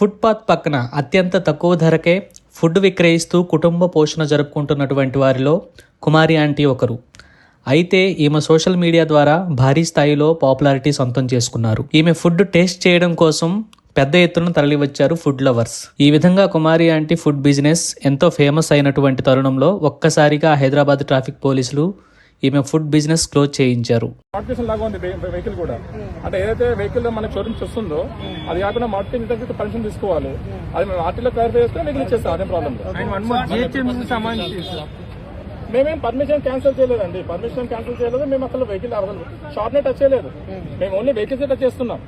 Footpath పక్కన అత్యంత తక్కువ ధరకే ఫుడ్ విక్రయిస్తూ కుటుంబ పోషణ జరుపుకుంటున్నటువంటి వారిలో కుమారి ఆంటీ ఒకరు. అయితే ఈమె సోషల్ మీడియా ద్వారా భారీ స్థాయిలో పాపులారిటీ సొంతం చేసుకున్నారు. ఈమె ఫుడ్ టేస్ట్ చేయడం కోసం పెద్ద ఎత్తున తరలివచ్చారు ఫుడ్ లవర్స్. ఈ విధంగా కుమారి ఆంటీ ఫుడ్ బిజినెస్ ఎంతో ఫేమస్ అయినటువంటి తరుణంలో ఒక్కసారిగా హైదరాబాద్ ట్రాఫిక్ పోలీసులు ఈమె ఫుడ్ బిజినెస్ క్లోజ్ చేయించారు. లాగా ఉంది వెహికల్ కూడా. అంటే ఏదైతే వెహికల్ మన షోరూమ్ వస్తుందో అది కాకుండా మోడిఫికేషన్ దగ్గర పర్మిషన్ తీసుకోవాలి. అది మేము ఆర్టీలో క్లారిఫై చేస్తే వెహికల్ ఇచ్చేస్తాం అదే ప్రాబ్లం మేమేం పర్మిషన్ క్యాన్సిల్ చేయలేదండి. పర్మిషన్ క్యాన్సిల్ చేయలేదు మేము అసలు వెహికల్ షార్ట్ నెట్ టచ్ చేయలేదు. మేము ఓన్లీ వెహికల్స్ టచ్ చేస్తున్నాం.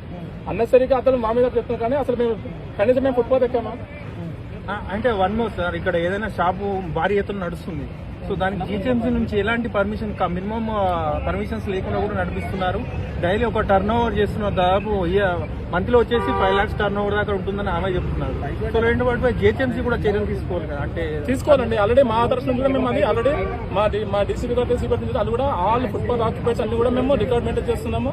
అన్నసరిగా అతను మా మీద చెప్తున్నాం కానీ అసలు మేము కనీసం మేము ఫుట్పాత్ ఎక్కామా? అంటే వన్ మోర్ సార్ ఇక్కడ ఏదైనా షాపు భారీ ఎత్తున నడుస్తుంది. సో దానికి జిహెచ్ఎంసీ నుంచి ఎలాంటి పర్మిషన్ మినిమం పర్మిషన్స్ లేకుండా కూడా నడిపిస్తున్నారు. డైలీ ఒక టర్న్ ఓవర్ చేస్తున్న దాదాపు మంత్లో వచ్చేసి ఫైవ్ లాక్స్ టర్న్ ఓవర్ దాకా ఉంటుందని ఆమె చెప్తున్నారు. సో రెండు వాటిపై జిహెచ్ఎంసీ కూడా చర్యలు తీసుకోవాలి కదా అంటే తీసుకోవాలండి. ఆల్రెడీ మా తరఫు నుంచి కూడా మేము అది ఆల్రెడీ మా మా డిస్ట్రిక్ట్ గారు అది కూడా ఆల్ ఫుట్బాల్ ఆక్యుపైస్ అన్ని కూడా మేము రికార్డ్ మెయింటైన్ చేస్తున్నాము.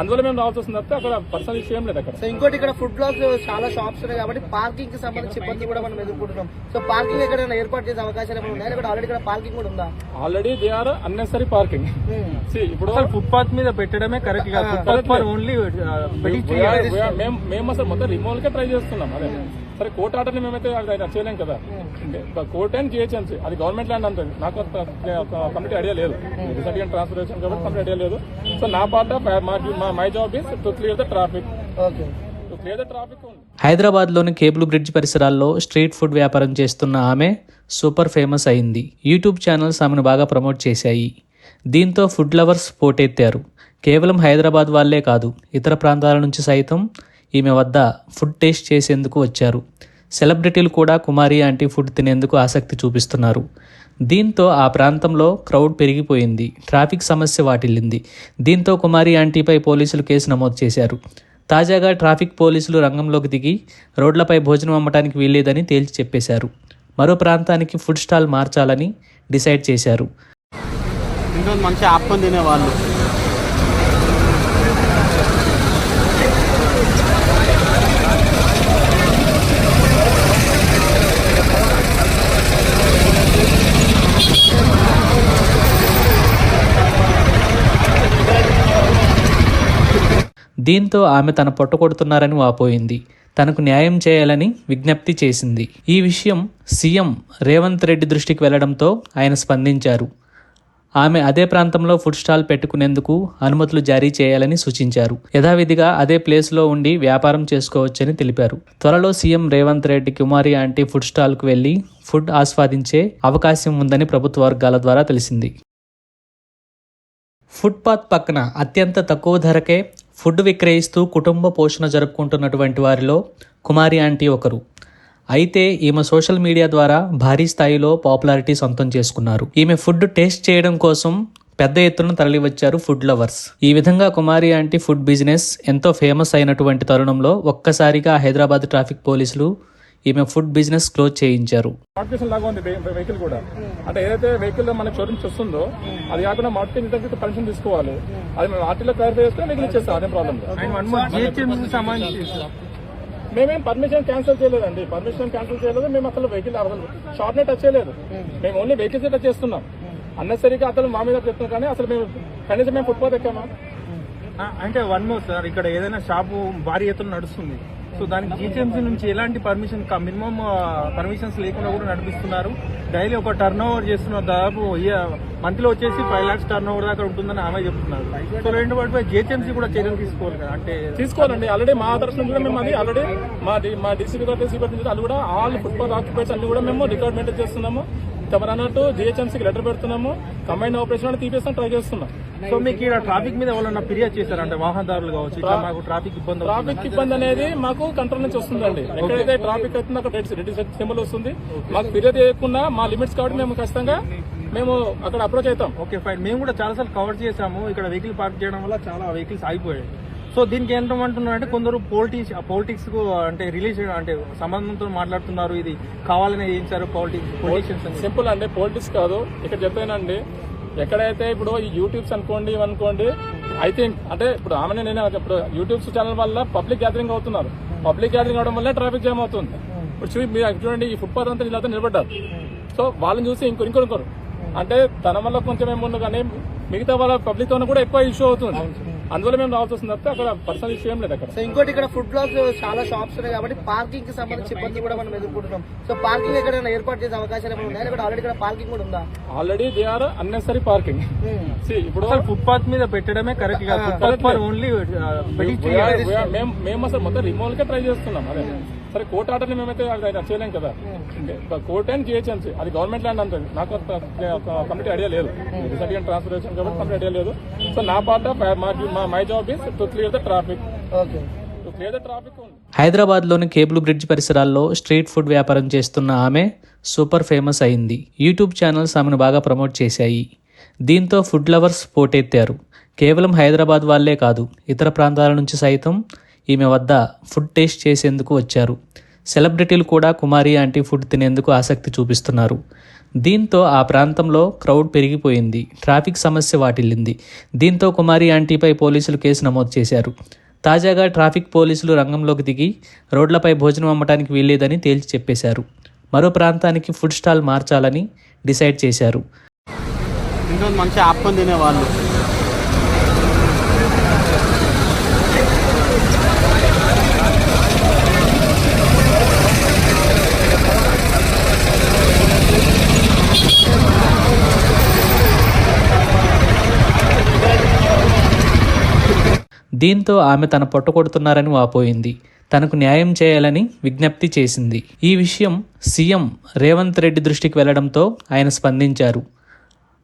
అందువల్ల మేము రావాల్సి వస్తుంది తప్పితే అక్కడ పర్సనల్ ఇష్యూ ఏం లేదు అక్కడ. సో ఇంకోటి ఇక్కడ ఫుడ్ బ్లాక్ చాలా షాప్స్ ఉన్నాయి కాబట్టి పార్కింగ్కి సంబంధించి ఇబ్బంది కూడా మనం ఎదుర్కొంటున్నాం. సో పార్కింగ్ ఎక్కడైనా ఏర్పాటు చేసే అవకాశాలు ఏమైనా ఉన్నాయా? లేకపోతే ఆల్రెడీ ఇక్కడ పార్కింగ్ కూడా ఉందా? Already they are unnecessary parking ఇప్పుడు అసలు ఫుట్పాత్ మీద పెట్టడమే కరెక్ట్ కాదు. ఫుట్పాత్ ఫర్ ఓన్లీ మేము మేము అసలు మొత్తం రిమూవల్ కే ట్రై చేస్తున్నాం అదే. సరే కోర్టు ఆర్డర్ని మేమైతే అది అది చేయలేం కదా. కోర్ట్ అండ్ జిహెచ్ఎంసీ అది గవర్నమెంట్ ల్యాండ్ అంటుంది నాకు కంప్లీట్ ఐడియా లేదు. రీసెంట్ ట్రాన్స్ఫర్ చేసాం కాబట్టి కంప్లీట్ ఐడియా లేదు. సో నా పార్ట్ ఆఫ్ మా my job is to clear the traffic హైదరాబాద్లోని కేబుల్ బ్రిడ్జ్ పరిసరాల్లో స్ట్రీట్ ఫుడ్ వ్యాపారం చేస్తున్న ఆమె సూపర్ ఫేమస్ అయింది. యూట్యూబ్ ఛానల్స్ ఆమెను బాగా ప్రమోట్ చేశాయి. దీంతో ఫుడ్ లవర్స్ పోటెత్తారు. కేవలం హైదరాబాద్ వాళ్ళే కాదు ఇతర ప్రాంతాల నుంచి సైతం ఈమె వద్ద ఫుడ్ టేస్ట్ చేసేందుకు వచ్చారు. సెలబ్రిటీలు కూడా కుమారి ఆంటీ ఫుడ్ తినేందుకు ఆసక్తి చూపిస్తున్నారు. దీంతో ఆ ప్రాంతంలో క్రౌడ్ పెరిగిపోయింది. ట్రాఫిక్ సమస్య వాటిల్లింది. దీంతో కుమారి ఆంటీపై పోలీసులు కేసు నమోదు చేశారు. తాజాగా ట్రాఫిక్ పోలీసులు రంగంలోకి దిగి రోడ్లపై భోజనం అమ్మటానికి వీల్లేదని తేల్చి చెప్పేశారు. మరో ప్రాంతానికి ఫుడ్ స్టాల్ మార్చాలని డిసైడ్ చేశారు. మంచి ఆప్పం తినేవాళ్ళు. దీంతో ఆమె తన పొట్ట కొడుతున్నారని వాపోయింది. తనకు న్యాయం చేయాలని విజ్ఞప్తి చేసింది. ఈ విషయం సీఎం రేవంత్ రెడ్డి దృష్టికి వెళ్ళడంతో ఆయన స్పందించారు. ఆమె అదే ప్రాంతంలో ఫుడ్ స్టాల్ పెట్టుకునేందుకు అనుమతులు జారీ చేయాలని సూచించారు. యథావిధిగా అదే ప్లేస్లో ఉండి వ్యాపారం చేసుకోవచ్చని తెలిపారు. త్వరలో CM Revanth Reddy Kumari aunty food స్టాల్కు వెళ్ళి ఫుడ్ ఆస్వాదించే అవకాశం ఉందని ప్రభుత్వ వర్గాల ద్వారా తెలిసింది. ఫుట్పాత్ పక్కన అత్యంత తక్కువ ధరకే ఫుడ్ విక్రయిస్తూ కుటుంబ పోషణ జరుపుకుంటున్నటువంటి వారిలో కుమారి ఆంటీ ఒకరు. అయితే ఈమె సోషల్ మీడియా ద్వారా భారీ స్థాయిలో పాపులారిటీ సొంతం చేసుకున్నారు. ఈమె ఫుడ్ టేస్ట్ చేయడం కోసం పెద్ద ఎత్తున తరలివచ్చారు ఫుడ్ లవర్స్. ఈ విధంగా కుమారి ఆంటీ ఫుడ్ బిజినెస్ ఎంతో ఫేమస్ అయినటువంటి తరుణంలో ఒక్కసారిగా హైదరాబాద్ ట్రాఫిక్ పోలీసులు ఈమె ఫుడ్ బిజినెస్ క్లోజ్ చేయించారు. లాగా ఉంది వెహికల్ కూడా. అంటే ఏదైతే వెహికల్ మన షోరూమ్ వస్తుందో అది కాకుండా దగ్గర పర్మిషన్ తీసుకోవాలి. అది మేము ఆర్టీలో క్లారిఫై చేస్తే వెహికల్ ఇచ్చేస్తాం అదే ప్రాబ్లం మేమేం పర్మిషన్ క్యాన్సిల్ చేయలేదండి. పర్మిషన్ క్యాన్సిల్ చేయలేదు మేము అసలు వెహికల్ షార్ట్ నెట్ టచ్ చేయలేదు. మేము ఓన్లీ వెహికల్స్ టచ్ చేస్తున్నాం. అన్నసరిగా అతను మా మీద చెప్తున్నాం కానీ అసలు మేము కనీసం మేము ఫుట్పాత్ ఎక్కామా? అంటే వన్ మోర్ సార్ ఇక్కడ ఏదైనా షాపు భారీ ఎత్తున నడుస్తుంది. సో దానికి జీహెచ్ఎంసీ నుంచి ఎలాంటి పర్మిషన్ మినిమం పర్మిషన్స్ లేకుండా కూడా నడిపిస్తున్నారు. డైలీ ఒక టర్న్ ఓవర్ చేస్తున్న దాదాపు మంత్లో వచ్చేసి ఫైవ్ లాక్స్ టర్న్ ఓవర్ దాకా ఉంటుందని ఆమె చెప్తున్నారు. సో రెండు వాటిపై జీహెచ్ఎంసీ కూడా చర్యలు తీసుకోవాలి కదా అంటే తీసుకోవాలండి. ఆల్రెడీ మా తరఫున కూడా మేము అది ఆల్రెడీ మా మా డిస్ట్రిక్ట్ అది కూడా ఆల్ ఫుట్బాల్ ఆక్యుపైస్ అన్ని కూడా మేము రికార్డ్ మెయింటైన్ చేస్తున్నాము. తమరు అన్నట్టు జిహెచ్ఎంసీకి లెటర్ పెడుతున్నాము. కంబైన్ ఆపరేషన్ అని తీపేస్తాం ట్రై చేస్తున్నాం. సో మీకు ఇక్కడ ట్రాఫిక్ మీద ఎవరన్నా ఫిర్యాదు చేశారు? అంటే వాహనదారులు కావచ్చు ఇట్లా మాకు ట్రాఫిక్ ఇబ్బంది. ట్రాఫిక్ ఇబ్బంది అనేది మాకు కంట్రోల్ నుంచి వస్తుందండి. ఎక్కడైతే ట్రాఫిక్ అవుతుందో అక్కడ రెడ్ రెడ్ సింబల్ వస్తుంది. మాకు ఫిర్యాదు చేయకుండా మా లిమిట్స్ కాబట్టి మేము ఖచ్చితంగా మేము అక్కడ అప్రోచ్ అవుతాం. Okay fine. మేము కూడా చాలా సార్లు కవర్ చేసాము ఇక్కడ వెహికల్ పార్క్ చేయడం వల్ల చాలా వెహికల్స్ ఆగిపోయాయి. సో దీనికి ఏంటంటున్నారంటే కొందరు పొలిటిక్స్ పొలిటిక్స్కు అంటే రిలేషన్ అంటే సంబంధంతో మాట్లాడుతున్నారు. ఇది కావాలని చేయించారు పొలిటిక్స్ పొలిటీషియన్స్ సింపుల్ అండి పాలిటిక్స్ కాదు. ఇక్కడ చెప్పానండి ఎక్కడైతే ఇప్పుడు ఈ యూట్యూబ్స్ అనుకోండి అనుకోండి ఐ థింక్ అంటే ఇప్పుడు ఆమెనే నేనే ఇప్పుడు యూట్యూబ్స్ ఛానల్ వల్ల పబ్లిక్ గ్యాదరింగ్ అవుతున్నారు. పబ్లిక్ గ్యాదరింగ్ అవడం వల్ల ట్రాఫిక్ జామ్ అవుతుంది. ఇప్పుడు చూ- మీరు చూడండి ఈ ఫుట్పాత్ అంతా ఇలా నిలబడ్డారు. సో వాళ్ళని చూసి ఇంకో ఇంకో అంటే తన వల్ల కొంచెం ఏముండదు కానీ మిగతా వాళ్ళ పబ్లిక్తో కూడా ఎక్కువ ఇష్యూ అవుతుంది. అందువల్ల మేము రావాల్సి వస్తుంది తప్పితే అక్కడ పర్సనల్ ఇష్యూ ఏం లేదు అక్కడ. సో ఇంకోటి ఇక్కడ ఫుడ్ బ్లాక్ చాలా షాప్స్ ఉన్నాయి కాబట్టి పార్కింగ్కి సంబంధించి ఇబ్బంది కూడా మనం ఎదుర్కొంటున్నాం. సో పార్కింగ్ ఎక్కడైనా ఏర్పాటు చేసే అవకాశాలు ఏమైనా ఉన్నాయా? లేకపోతే ఆల్రెడీ ఇక్కడ పార్కింగ్ కూడా ఉందా? Already they are unnecessary parking ఇప్పుడు ఫుట్పాత్ మీద పెట్టడమే కరెక్ట్ కాదు. Footpath for only are- we are- మేము మేము అసలు మొత్తం రిమూవల్ కే ట్రై చేస్తున్నాం అదే. సరే కోర్టు ఆర్డర్ని మేమైతే చేయలేం కదా. కోర్ట్ అండ్ జిహెచ్ఎంసీ అది గవర్నమెంట్ ల్యాండ్ అంటుంది నాకు కంప్లీట్ ఐడియా లేదు. రీసెంట్ ట్రాన్స్ఫర్మేషన్ కాబట్టి కంప్లీట్ ఐడియా లేదు. సో నా పార్ట్ మా my job is to clear the traffic okay to clear the traffic only హైదరాబాద్లోని కేబుల్ బ్రిడ్జ్ పరిసరాల్లో స్ట్రీట్ ఫుడ్ వ్యాపారం చేస్తున్న ఆమె సూపర్ ఫేమస్ అయింది. యూట్యూబ్ ఛానల్స్ ఆమెను బాగా ప్రమోట్ చేశాయి. దీంతో ఫుడ్ లవర్స్ పోటెత్తారు. కేవలం హైదరాబాద్ వాళ్ళే కాదు ఇతర ప్రాంతాల నుంచి సైతం ఈమె వద్ద ఫుడ్ టేస్ట్ చేసేందుకు వచ్చారు. సెలబ్రిటీలు కూడా కుమారి ఆంటీ ఫుడ్ తినేందుకు ఆసక్తి చూపిస్తున్నారు. దీంతో ఆ ప్రాంతంలో క్రౌడ్ పెరిగిపోయింది. ట్రాఫిక్ సమస్య వాటిల్లింది. దీంతో కుమారి ఆంటీపై పోలీసులు కేసు నమోదు చేశారు. తాజాగా ట్రాఫిక్ పోలీసులు రంగంలోకి దిగి రోడ్లపై భోజనం అమ్మటానికి వీల్లేదని తేల్చి చెప్పేశారు. మరో ప్రాంతానికి ఫుడ్ స్టాల్ మార్చాలని డిసైడ్ చేశారు. మంచి మంచిగా ఆపుకొని తినేవాళ్ళు. దీంతో ఆమె తన పొట్ట కొడుతున్నారని వాపోయింది. తనకు న్యాయం చేయాలని విజ్ఞప్తి చేసింది. ఈ విషయం సీఎం రేవంత్ రెడ్డి దృష్టికి వెళ్ళడంతో ఆయన స్పందించారు.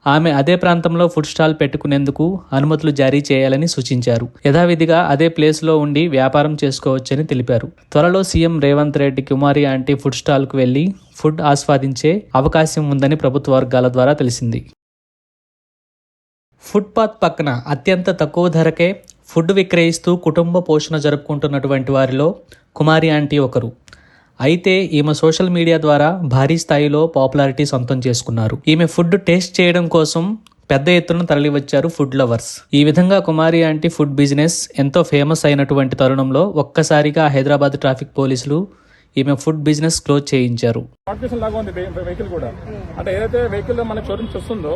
ఆమె అదే ప్రాంతంలో ఫుడ్ స్టాల్ పెట్టుకునేందుకు అనుమతులు జారీ చేయాలని సూచించారు. యథావిధిగా అదే ప్లేస్లో ఉండి వ్యాపారం చేసుకోవచ్చని తెలిపారు. త్వరలో CM Revanth Reddy Kumari aunty food స్టాల్కు వెళ్ళి ఫుడ్ ఆస్వాదించే అవకాశం ఉందని ప్రభుత్వ వర్గాల ద్వారా తెలిసింది. ఫుట్పాత్ పక్కన అత్యంత తక్కువ ధరకే ఫుడ్ విక్రయిస్తూ కుటుంబ పోషణ జరుపుకుంటున్నటువంటి వారిలో కుమారి ఆంటీ ఒకరు. అయితే ఈమె సోషల్ మీడియా ద్వారా భారీ స్థాయిలో పాపులారిటీ సొంతం చేసుకున్నారు. ఈమె ఫుడ్ టేస్ట్ చేయడం కోసం పెద్ద ఎత్తున తరలివచ్చారు ఫుడ్ లవర్స్. ఈ విధంగా కుమారి ఆంటీ ఫుడ్ బిజినెస్ ఎంతో ఫేమస్ అయినటువంటి తరుణంలో ఒక్కసారిగా హైదరాబాద్ ట్రాఫిక్ పోలీసులు ఈమె ఫుడ్ బిజినెస్ క్లోజ్ చేయించారు. లాగా ఉంది వెహికల్ కూడా. అంటే ఏదైతే వెహికల్ మన షోరూమ్ వస్తుందో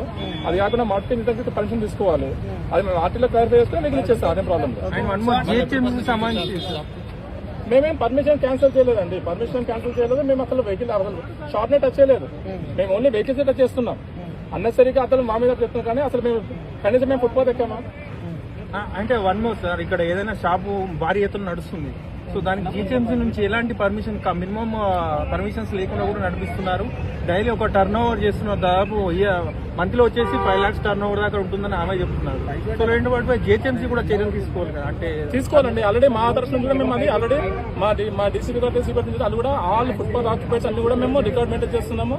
అది కాకుండా మోడిఫికేషన్ పర్మిషన్ తీసుకోవాలి. అది మేము ఆర్టీలో క్లారిఫై చేస్తే వెహికల్ ఇచ్చేస్తాం అదే ప్రాబ్లం మేమేం పర్మిషన్ క్యాన్సిల్ చేయలేదండి. పర్మిషన్ క్యాన్సిల్ చేయలేదు మేము అసలు వెహికల్ అసలు షార్ట్ నెట్ టచ్ చేయలేదు. మేము ఓన్లీ వెహికల్స్ టచ్ చేస్తున్నాం. అన్నసరిగా అతను మా మీద చెప్తున్నాం కానీ అసలు మేము కనీసం మేము ఫుట్పాత్ ఎక్కామా? అంటే వన్ మోర్ సార్ ఇక్కడ ఏదైనా షాపు భారీ ఎత్తున నడుస్తుంది. సో దానికి జీహెచ్ఎంసీ నుంచి ఎలాంటి పర్మిషన్ మినిమం పర్మిషన్స్ లేకుండా కూడా నడిపిస్తున్నారు. డైలీ ఒక టర్న్ ఓవర్ చేస్తున్న దాదాపు మంత్లో వచ్చేసి ఫైవ్ లాక్స్ టర్న్ ఓవర్ దాకా ఉంటుందని ఆమె చెప్తున్నారు. సో రెండు వాటిపై జిహెచ్ఎంసీ కూడా చర్యలు తీసుకోవాలి కదా అంటే తీసుకోవాలండి. ఆల్రెడీ మా తరఫు నుంచి కూడా మేము అది ఆల్రెడీ మా మా డిస్ట్రిక్ట్ గారు సిబిఐ నుంచి అది కూడా ఆల్ ఫుట్పాత్ ఆక్యుపైస్ అన్ని కూడా మేము రికార్డ్ మెయింటైన్ చేస్తున్నాము.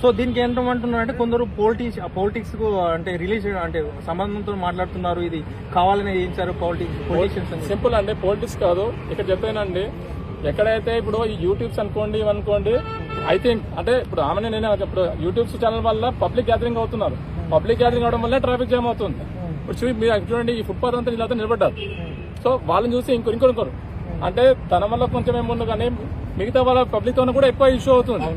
సో దీనికి ఏంటంటున్నారంటే కొందరు పొలిటిక్స్ పొలిటిక్స్కు అంటే రిలేషన్ అంటే సంబంధంతో మాట్లాడుతున్నారు ఇది కావాలని చేయించారు పొలిటిక్స్ పొలిటీషియన్స్ సింపుల్ అండి పాలిటిక్స్ కాదు. ఇక్కడ చెప్పానండి ఎక్కడైతే ఇప్పుడు ఈ యూట్యూబ్స్ అనుకోండి ఇవి అనుకోండి ఐ థింక్ అంటే ఇప్పుడు ఆమెనే నేనే ఇప్పుడు యూట్యూబ్స్ ఛానల్ వల్ల పబ్లిక్ గ్యాదరింగ్ అవుతున్నారు. పబ్లిక్ గ్యాదరింగ్ అవడం వల్ల ట్రాఫిక్ జామ్ అవుతుంది. ఇప్పుడు చూడండి మీరు చూడండి ఈ ఫుట్పాత్ అంతా ఇలా నిలబడ్డారు. సో వాళ్ళని చూసి ఇంకో ఇంకో ఇంకోరు అంటే తన వల్ల కొంచెం ఏముంది కానీ మిగతా వాళ్ళ పబ్లిక్తో కూడా ఎక్కువ ఇష్యూ అవుతుంది.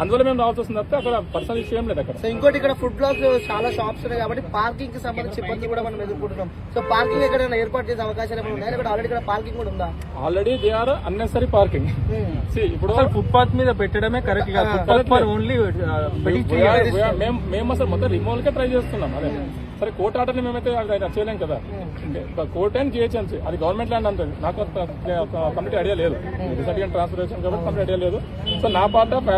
అందువల్ల మేము రావాల్సి వస్తుంది తప్పితే అక్కడ పర్సనల్ ఇష్యూ ఏం లేదు అక్కడ. సో ఇంకోటి ఇక్కడ ఫుడ్ బ్లాక్ చాలా షాప్స్ ఉన్నాయి కాబట్టి పార్కింగ్కి సంబంధించి ఇబ్బంది కూడా మనం ఎదుర్కొంటున్నాం. సో పార్కింగ్ ఎక్కడైనా ఏర్పాటు చేసే అవకాశాలు ఏమైనా ఉన్నాయా? ఆల్రెడీ ఇక్కడ పార్కింగ్ కూడా ఉందా? Already they are unnecessary parking ఇప్పుడు ఫుట్పాత్ మీద పెట్టడమే కరెక్ట్ కాదు. ఫుట్పాత్ ఫర్ ఓన్లీ మేము మేము అసలు మొత్తం రిమూవల్ కే ట్రై చేస్తున్నాం అదే. సరే కోర్టు ఆర్డర్ని మేమైతే అది అది చేయలేం కదా. కోర్ట్ అండ్ జిహెచ్ఎంసీ అది గవర్నమెంట్ ల్యాండ్ అంతది. నాకు కంప్లీట్ ఐడియా లేదు. రీసెంట్ ట్రాన్స్ఫర్మేషన్ కాబట్టి కంప్లీట్ ఐడియా లేదు. సో నా part of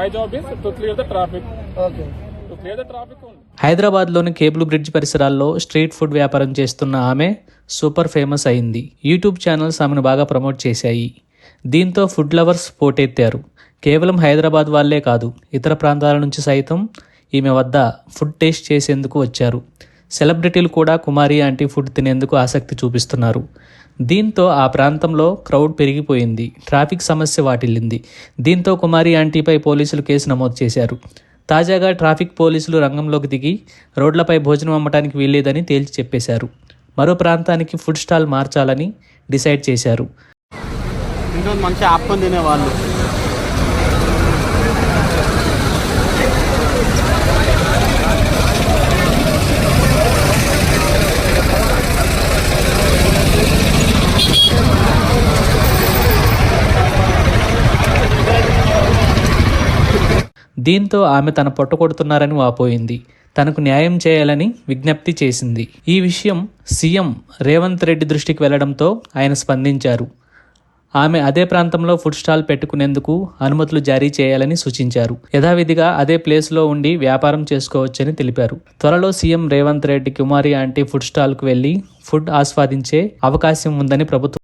my job is to clear the traffic. Okay. To clear the traffic only. హైదరాబాద్లోని కేబుల్ బ్రిడ్జ్ పరిసరాల్లో స్ట్రీట్ ఫుడ్ వ్యాపారం చేస్తున్న ఆమె సూపర్ ఫేమస్ అయింది. యూట్యూబ్ ఛానల్స్ ఆమెను బాగా ప్రమోట్ చేశాయి. దీంతో ఫుడ్ లవర్స్ పోటెత్తారు. కేవలం హైదరాబాద్ వాళ్ళే కాదు ఇతర ప్రాంతాల నుంచి సైతం ఈమె వద్ద ఫుడ్ టేస్ట్ చేసేందుకు వచ్చారు. సెలబ్రిటీలు కూడా కుమారి ఆంటీ ఫుడ్ తినేందుకు ఆసక్తి చూపిస్తున్నారు. దీంతో ఆ ప్రాంతంలో క్రౌడ్ పెరిగిపోయింది. ట్రాఫిక్ సమస్య వాటిల్లింది. దీంతో కుమారి ఆంటీపై పోలీసులు కేసు నమోదు చేశారు. తాజాగా ట్రాఫిక్ పోలీసులు రంగంలోకి దిగి రోడ్లపై భోజనం అమ్మటానికి వీల్లేదని తేల్చి చెప్పేశారు. మరో ప్రాంతానికి ఫుడ్ స్టాల్ మార్చాలని డిసైడ్ చేశారు. మంచి మంచిగా తినేవాళ్ళు. దీంతో ఆమె తన పొట్ట కొడుతున్నారని వాపోయింది. తనకు న్యాయం చేయాలని విజ్ఞప్తి చేసింది. ఈ విషయం సీఎం రేవంత్ రెడ్డి దృష్టికి వెళ్ళడంతో ఆయన స్పందించారు. ఆమె అదే ప్రాంతంలో ఫుడ్ స్టాల్ పెట్టుకునేందుకు అనుమతులు జారీ చేయాలని సూచించారు. యథావిధిగా అదే ప్లేస్లో ఉండి వ్యాపారం చేసుకోవచ్చని తెలిపారు. త్వరలో CM Revanth Reddy Kumari aunty food స్టాల్కు వెళ్ళి ఫుడ్ ఆస్వాదించే అవకాశం ఉందని ప్రభుత్వం